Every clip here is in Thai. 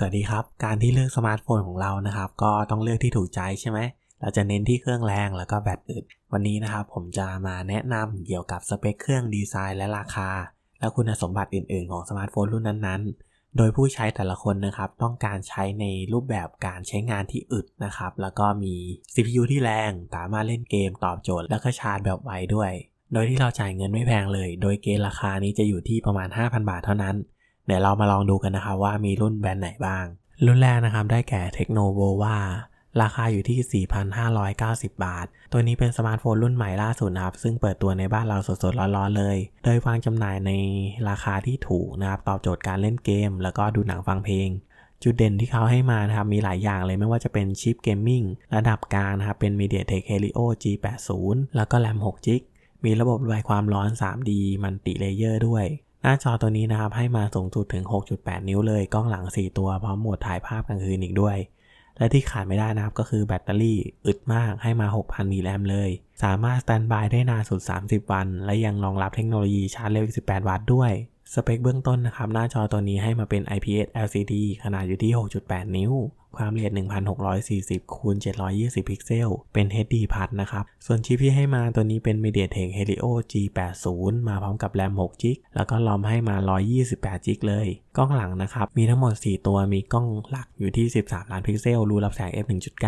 สวัสดีครับ การที่เลือกสมาร์ทโฟนของเรานะครับ ก็ต้องเลือกที่ถูกใจใช่ไหม เราจะเน้นที่เครื่องแรงแล้วก็แบตอึด วันนี้นะครับผมจะมาแนะนำเกี่ยวกับสเปคเครื่องดีไซน์และราคา และคุณสมบัติอื่น ๆ ของสมาร์ทโฟนรุ่นนั้นๆ โดยผู้ใช้แต่ละคนนะครับต้องการใช้ในรูปแบบการใช้งานที่อึดนะครับ แล้วก็มี CPU ที่แรงสามารถเล่นเกมตอบโจทย์ แล้วก็ชาร์จแบบไวด้วย โดยที่เราจ่ายเงินไม่แพงเลย โดยเกณฑ์ราคานี้จะอยู่ที่ประมาณ 5,000 บาทเท่านั้น เดี๋ยวเรามาลองดูกันนะครับว่ามีรุ่นแบรนด์ไหนบ้าง รุ่นแรกนะครับได้แก่เทคโนโววาราคาอยู่ที่ 4,590 บาท ตัวนี้เป็นสมาร์ทโฟนรุ่นใหม่ล่าสุดนะครับ ซึ่งเปิดตัวในบ้านเราสดๆ ร้อนๆ เลย โดยวางจำหน่ายในราคาที่ถูกนะครับ ตอบโจทย์การเล่นเกม แล้วก็ดูหนังฟังเพลง จุดเด่นที่เขาให้มานะครับ มีหลายอย่างเลยไม่ว่าจะเป็นชิปเกมมิ่งระดับกลางนะครับ เป็น MediaTek Helio G80 แล้วก็แรม6 g b มีระบบระบายความร้อน 3D มันติเลเยอร์ด้วย หน้าจอตัวนี้นะครับให้มาสูงสุดถึง 6.8 นิ้วเลยกล้องหลัง 4 ตัวพร้อมโหมดถ่ายภาพกลางคืนอีกด้วย และที่ขาดไม่ได้นะครับก็คือแบตเตอรี่อึดมากให้มา 6,000 มิลลิแอมเลย สามารถสแตนบายได้นานสุด 30 วัน และยังรองรับเทคโนโลยีชาร์จเร็ว18 วัตต์ด้วย สเปคเบื้องต้นนะครับ หน้าจอตัวนี้ให้มาเป็น IPS LCD ขนาดอยู่ที่ 6.8 นิ้ว ความละเอียด 1640คูณ720 พิกเซล เป็น HD พัดนะครับ ส่วนชิปที่ให้มาตัวนี้เป็น MediaTek Helio G80 มาพร้อมกับแรม6 g b แล้วก็ลอมให้มา 128 g b เลย กล้องหลังนะครับ มีทั้งหมด 4 ตัว มีกล้องหลักอยู่ที่ 13 ล้านพิกเซล รูรับแสง f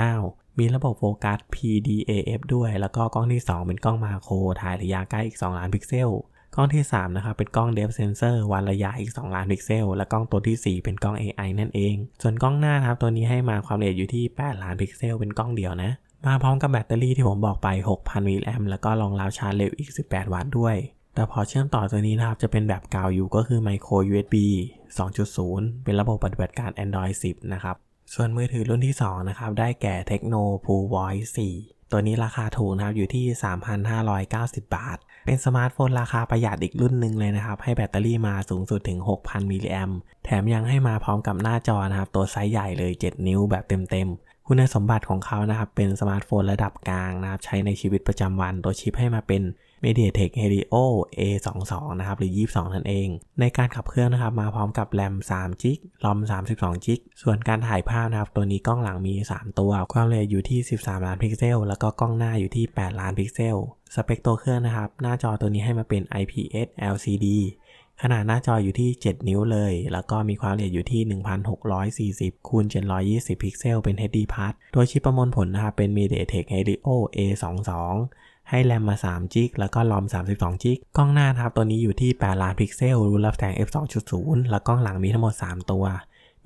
1.9มีระบบโฟกัส PDAF ด้วย แล้วก็กล้องที่ 2 เป็นกล้องมาโครถ่ายระยะใกล้อีก 2 ล้านพิกเซล กล้องที่ 3 นะครับ เป็นกล้อง Depth Sensor วัดระยะอีก 2 ล้านพิกเซล และกล้องตัวที่ 4 เป็นกล้อง AI นั่นเอง ส่วนกล้องหน้านะครับ ตัวนี้ให้มาความละเอียดอยู่ที่ 8 ล้านพิกเซล เป็นกล้องเดียวนะ มาพร้อมกับแบตเตอรี่ที่ผมบอกไป 6,000 มิลลิแอมแล้วก็รองรับชาร์จเร็วอีก 18 วัตต์ด้วย แต่พอเชื่อมต่อตัวนี้นะครับ จะเป็นแบบเก่าอยู่ก็คือ Micro USB 2.0 เป็นระบบปฏิบัติการ Android 10 นะครับ ส่วนมือถือรุ่นที่ 2 นะครับ ได้แก่ Tecno Pool Voice 4 ตัวนี้ราคาถูกนะครับอยู่ที่ 3,590 บาท เป็นสมาร์ทโฟนราคาประหยัดอีกรุ่นหนึ่งเลยนะครับ ให้แบตเตอรี่มาสูงสุดถึง 6,000 มิลลิแอมแถมยังให้มาพร้อมกับหน้าจอนะครับ ตัวไซส์ใหญ่เลย 7 นิ้วแบบเต็มๆ คุณสมบัติของเขานะครับ เป็นสมาร์ทโฟนระดับกลางนะครับ ใช้ในชีวิตประจำวัน ตัวชิปให้มาเป็น MediaTek Helio A22 นะครับหรือ 22 นั่นเอง ในการขับเคลื่อนนะครับมาพร้อมกับแรม3 g b รอม 32 g b ส่วนการถ่ายภาพนะครับตัวนี้กล้องหลังมี 3 ตัว ความละเอียดอยู่ที่ 13 ล้านพิกเซล แล้วก็กล้องหน้าอยู่ที่ 8 ล้านพิกเซล สเปคตัวเครื่องนะครับ หน้าจอตัวนี้ให้มาเป็น IPS LCD ขนาดหน้าจออยู่ที่ 7 นิ้วเลย แล้วก็มีความละเอียดอยู่ที่ 1640คูณ720 พิกเซล เป็น HD ตัวชิปประมวลผลนะครับเป็น MediaTek Helio A22 ให้แรมมา3 g b แล้วก็ลอม 32จิกกล้องหน้าครับตัวนี้อยู่ที่8ล้านพิกเซลรูรับแสง f 2.0 แล้วกล้องหลังมีทั้งหมด 3 ตัว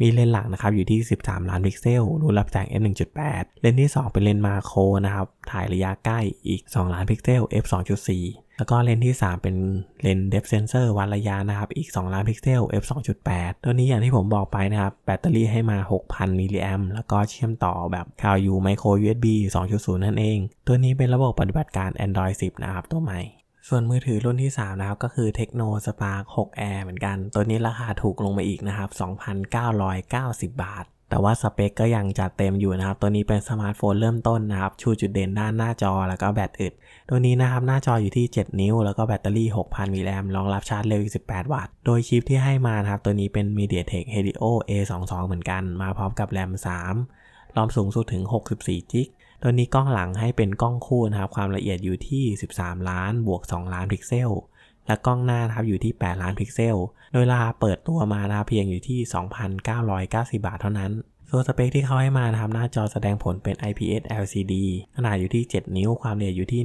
มีเลนส์หลักนะครับอยู่ที่ 13 ล้านพิกเซล รูรับแสง f 1.8 เลนส์ที่ 2 เป็นเลนส์มาโครนะครับ ถ่ายระยะใกล้อีก 2 ล้านพิกเซล f 2.4 แล้วก็เลนส์ที่ 3 เป็นเลนส์ depth sensor วัดระยะนะครับ อีก 2 ล้านพิกเซล f 2.8 ตัวนี้อย่างที่ผมบอกไปนะครับ แบตเตอรี่ให้มา 6,000 มิลลิแอมแล้วก็เชื่อมต่อแบบ CloudU Micro USB 2.0 นั่นเอง ตัวนี้เป็นระบบปฏิบัติการ Android 10 นะครับตัวใหม่ ส่วนมือถือรุ่นที่ 3 นะครับ ก็คือ Tecno Spark 6 Air เหมือนกัน ตัวนี้ราคาถูกลงมาอีกนะครับ 2,990 บาท แต่ว่าสเปคก็ยังจัดเต็มอยู่นะครับ ตัวนี้เป็นสมาร์ทโฟนเริ่มต้นนะครับ ชูจุดเด่นด้านหน้าจอแล้วก็แบตอึด ตัวนี้นะครับ หน้าจออยู่ที่ 7 นิ้ว แล้วก็แบตเตอรี่ 6,000มิลลิแอมรองรับชาร์จเร็วอีก18 วัตต์ โดยชิปที่ให้มานะครับ ตัวนี้เป็น MediaTek Helio A22 เหมือนกัน มาพร้อมกับแรม 3 รอมสูงสุดถึง 64 จิก ตัวนี้กล้องหลังให้เป็นกล้องคู่นะครับ ความละเอียดอยู่ที่ 13 ล้านบวก 2 ล้านพิกเซล และกล้องหน้านะครับอยู่ที่ 8 ล้านพิกเซล โดยราคาเปิดตัวมานะครับเพียงอยู่ที่ 2,990 บาทเท่านั้น ส่วสเปคที่เขาให้มานะครับหน้าจอแสดงผลเป็น IPS LCD ขนาดอยู่ที่ 7 นิ้ว ความละเอียดอยู่ที่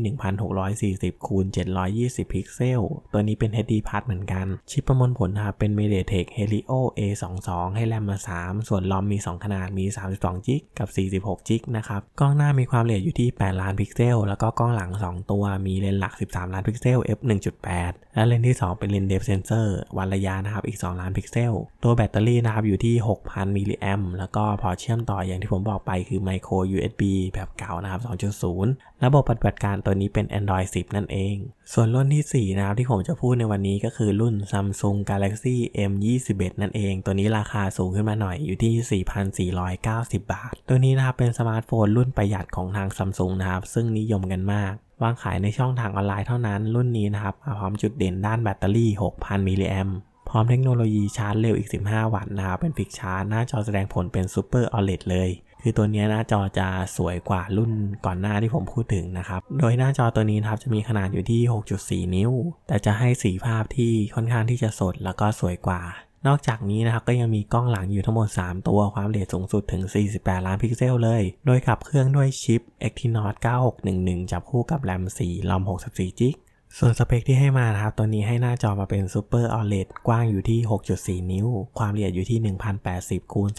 1640คูณ720 พิกเซล ตัวนี้เป็น HD Plus เหมือนกัน ชิปประมวลผลนะครับเป็น MediaTek Helio A22 ให้แรมมา 3 ส่วนรอมมี 2 ขนาดมี 32 g b กับ 46 g b นะครับ กล้องหน้ามีความละเอียดอยู่ที่ 8 ล้านพิกเซล แล้วก็กล้องหลัง 2 ตัวมีเลนส์หลัก 13 ล้านพิกเซล f 1.8 และเลนส์ที่ 2 เป็นเลนส์ Depth Sensor วัดระยะนะครับอีก 2 ล้านพิกเซล ตัวแบตเตอรี่นะครับอยู่ที่ 6,000มิลลิแอมแล้วก็พอเชื่อมต่ออย่างที่ผมบอกไปคือ Micro USB แบบเก่านะครับ 2.0 ระบบปฏิบัติการตัวนี้เป็น Android 10 นั่นเอง ส่วนรุ่นที่ 4 นะครับที่ผมจะพูดในวันนี้ก็คือรุ่น Samsung Galaxy M21 นั่นเอง ตัวนี้ราคาสูงขึ้นมาหน่อยอยู่ที่ 4,490 บาท ตัวนี้นะครับเป็นสมาร์ทโฟนรุ่นประหยัดของทาง Samsung นะครับซึ่งนิยมกันมากวางขายในช่องทางออนไลน์เท่านั้น รุ่นนี้นะครับมาพร้อมจุดเด่นด้านแบตเตอรี่ 6,000 มิลลิแอม พร้อมเทคโนโลยีชาร์จเร็วอีก 15 วัตต์นะครับ เป็นฟิกชาร์จหน้าจอแสดงผลเป็น Super OLED เลยคือตัวนี้หน้าจอจะสวยกว่ารุ่นก่อนหน้าที่ผมพูดถึงนะครับ โดยหน้าจอตัวนี้นะครับจะมีขนาดอยู่ที่ 6.4 นิ้ว แต่จะให้สีภาพที่ค่อนข้างที่จะสดแล้วก็สวยกว่า นอกจากนี้นะครับก็ยังมีกล้องหลังอยู่ทั้งหมด 3 ตัวความละเอียดสูงสุดถึง 48 ล้านพิกเซลเลย โดยขับเครื่องด้วยชิป Exynos 9611 จับคู่กับแรม4 ROM 64 g b ส่วนสเปคที่ให้มานะครับ ตัวนี้ให้หน้าจอมาเป็น Super OLED กว้างอยู่ที่ 6.4 นิ้ว ความละเอียดอยู่ที่ 1080คูณ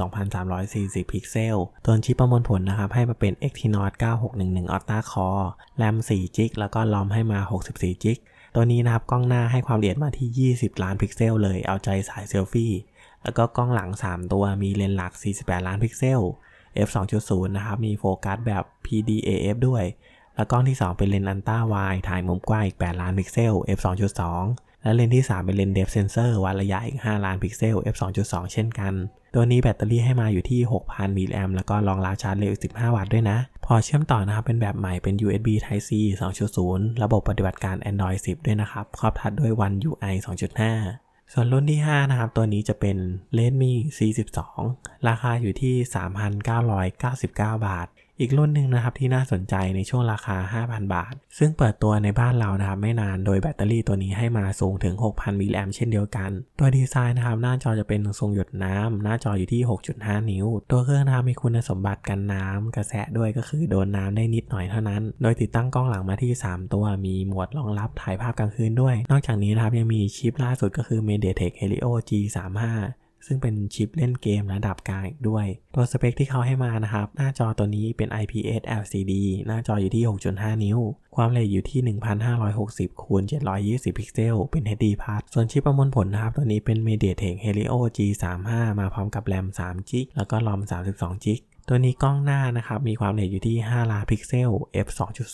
2340 พิกเซลตัวชิปประมวลผลนะครับ ให้มาเป็น Exynos 9611 Octa Core แรม4 g b แล้วก็ลอมให้มา 64 g b ตัวนี้นะครับ กล้องหน้าให้ความละเอียดมาที่ 20 ล้านพิกเซลเลยเอาใจสายเซลฟี่ แล้วก็กล้องหลัง 3 ตัวมีเลนส์หลัก 48 ล้านพิกเซล f 2.0 นะครับ มีโฟกัสแบบ PDAF ด้วย แล้วกล้องที่ 2 เป็นเลนส์อันต้าไวถ่ายมุมกว้างอีก 8 ล้านพิกเซล f 2.2 และเลนส์ที่ 3 เป็นเลนส์เดฟเซนเซอร์วัดระยะอีก 5 ล้านพิกเซล f 2.2 เช่นกัน ตัวนี้แบตเตอรี่ให้มาอยู่ที่ 6,000 มิลลิแอมแล้วก็รองรับชาร์จเร็ว15 วัตต์ด้วยนะ พอเชื่อมต่อนะครับเป็นแบบใหม่เป็น USB Type C 2.0 ระบบปฏิบัติการ Android 10 ด้วยนะครับครอบทัดด้วย One UI 2.5ส่วนรุ่นที่ 5 นะครับ ตัวนี้จะเป็น Redmi C12 ราคาอยู่ที่ 3,999 บาท อีกรุ่นหนึ่งนะครับที่น่าสนใจในช่วงราคา 5,000 บาท ซึ่งเปิดตัวในบ้านเรานะครับไม่นานโดยแบตเตอรี่ตัวนี้ให้มาสูงถึง 6,000มิลลิแอมเช่นเดียวกันตัวดีไซน์นะครับหน้าจอจะเป็นทรงหยดน้ำหน้าจออยู่ที่ 6.5 นิ้ว ตัวเครื่องนะครับมีคุณสมบัติกันน้ำกระแสะด้วยก็คือโดนน้ำได้นิดหน่อยเท่านั้น โดยติดตั้งกล้องหลังมาที่ 3 ตัวมีโหมดรองรับถ่ายภาพกลางคืนด้วย นอกจากนี้นะครับยังมีชิปล่าสุดก็คือ MediaTek Helio G35 ซึ่งเป็นชิปเล่นเกมระดับกลางอีกด้วย ตัวสเปคที่เขาให้มานะครับ หน้าจอตัวนี้เป็น IPS LCD หน้าจออยู่ที่ 6.5 นิ้ว ความละเอียดอยู่ที่ 1560คูณ720 พิกเซล เป็น HD Plus ส่วนชิปประมวลผลนะครับ ตัวนี้เป็น MediaTek Helio G35 มาพร้อมกับแรม3 g b แล้วก็ ROM 32 g b ตัวนี้กล้องหน้านะครับมีความละเอียดอยู่ที่ 5 ล้านพิกเซล f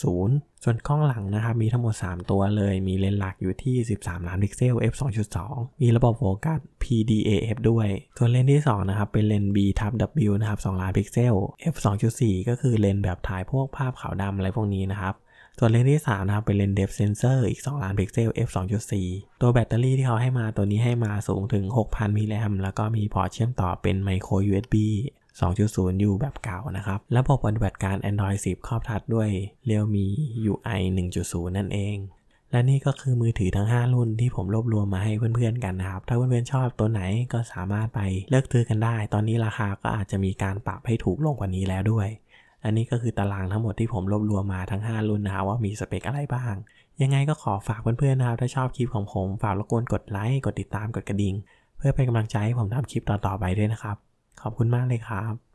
2.0 ส่วนกล้องหลังนะครับมีทั้งหมด 3 ตัวเลย มีเลนส์หลักอยู่ที่ 13 ล้านพิกเซล f 2.2 มีระบบโฟกัส PDAF ด้วย ส่วนเลนส์ที่ 2 นะครับ เป็นเลนส์ B ทับ W นะครับ 2 ล้านพิกเซล f 2.4 ก็คือเลนส์แบบถ่ายพวกภาพขาวดำอะไรพวกนี้นะครับส่วนเลนส์ที่ 3 นะครับ เป็นเลนส์ Depth Sensor อีก 2 ล้านพิกเซล f 2.4 ตัวแบตเตอรี่ที่เขาให้มาตัวนี้ให้มาสูงถึง 6,000มิลลิแอมแล้วก็มีพอร์ตเชื่อมต่อเป็น Micro USB 2.0 U แบบเก่านะครับ ระบบปฏิบัติการ Android 10 ครอบทัดด้วย Realme UI 1.0 นั่นเอง และนี่ก็คือมือถือทั้ง 5 รุ่นที่ผมรวบรวมมาให้เพื่อนๆกันนะครับ ถ้าเพื่อนๆชอบตัวไหนก็สามารถไปเลือกซื้อกันได้ ตอนนี้ราคาก็อาจจะมีการปรับให้ถูกลงกว่านี้แล้วด้วย อันนี้ก็คือตารางทั้งหมดที่ผมรวบรวมมาทั้ง 5 รุ่นนะครับว่ามีสเปคอะไรบ้าง ยังไงก็ขอฝากเพื่อนๆนะครับ ถ้าชอบคลิปของผมฝากรบกวนกดไลค์ กดติดตาม กดกระดิ่ง เพื่อเป็นกำลังใจให้ผมทำคลิปต่อๆไปด้วยนะครับ ขอบคุณมากเลยครับ